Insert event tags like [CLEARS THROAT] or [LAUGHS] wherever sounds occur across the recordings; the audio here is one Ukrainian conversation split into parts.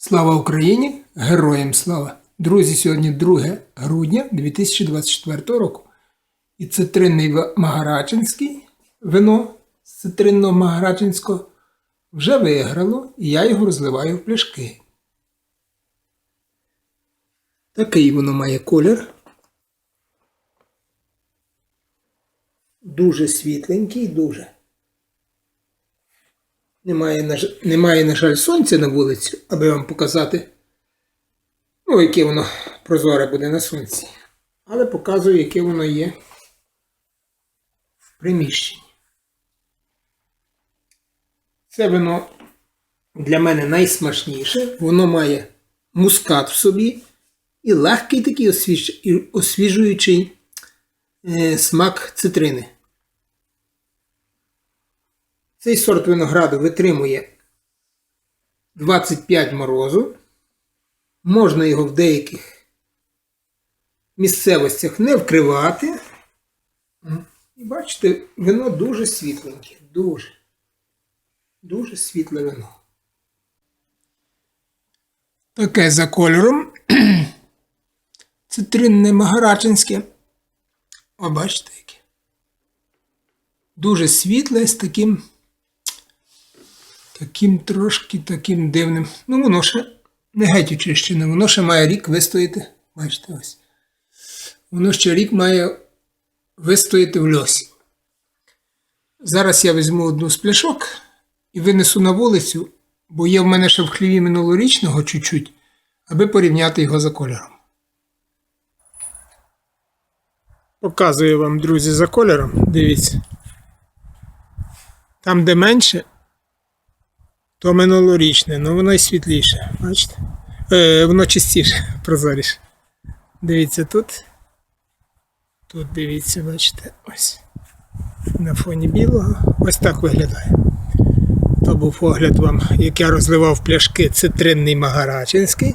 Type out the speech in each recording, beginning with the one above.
Слава Україні! Героям слава! Друзі, сьогодні 2 грудня 2024 року. І цитринний Магарачинський вино з цитринного Магарачинського вже виграло, і я його розливаю в пляшки. Такий воно має колір. Дуже світленький, дуже. Немає, на, ж- немає, на жаль, сонця на вулиці, аби вам показати, ну, яке воно прозоре буде на сонці. Але показую, яке воно є в приміщенні. Це вино для мене найсмачніше. Воно має мускат в собі і легкий такий освіж... освіжуючий е, смак цитрини. Цей сорт винограду витримує 25 морозу. Можна його в деяких місцевостях не вкривати. І бачите, вино дуже світленьке. Дуже. Дуже світле вино. Таке за кольором. [CLEARS THROAT] Цитринне магарачинське. О, бачите яке. Дуже світле з таким таким трошки таким дивним. Ну, воно ще не геть очищене, воно ще має рік вистояти. Бачите ось. Воно ще рік має вистояти в льосі. Зараз я візьму одну з пляшок і винесу на вулицю, бо є в мене ще в хліві минулорічного чуть-чуть, аби порівняти його за кольором. Показую вам, друзі, за кольором. Дивіться. Там, де менше, то минулорічне, ну воно й світліше, бачите? Е, воно чистіше, [LAUGHS] прозоріше. Дивіться тут. Тут дивіться, бачите, ось. На фоні білого. Ось так виглядає. То був огляд вам, як я розливав пляшки цитринний магарачинський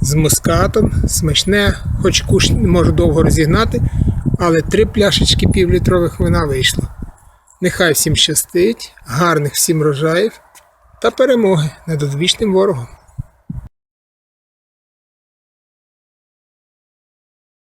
з мускатом, смачне, хоч куш не можу довго розігнати, але три пляшечки півлітрових вина вийшло. Нехай всім щастить, гарних всім рожаїв та перемоги над одвічним ворогом.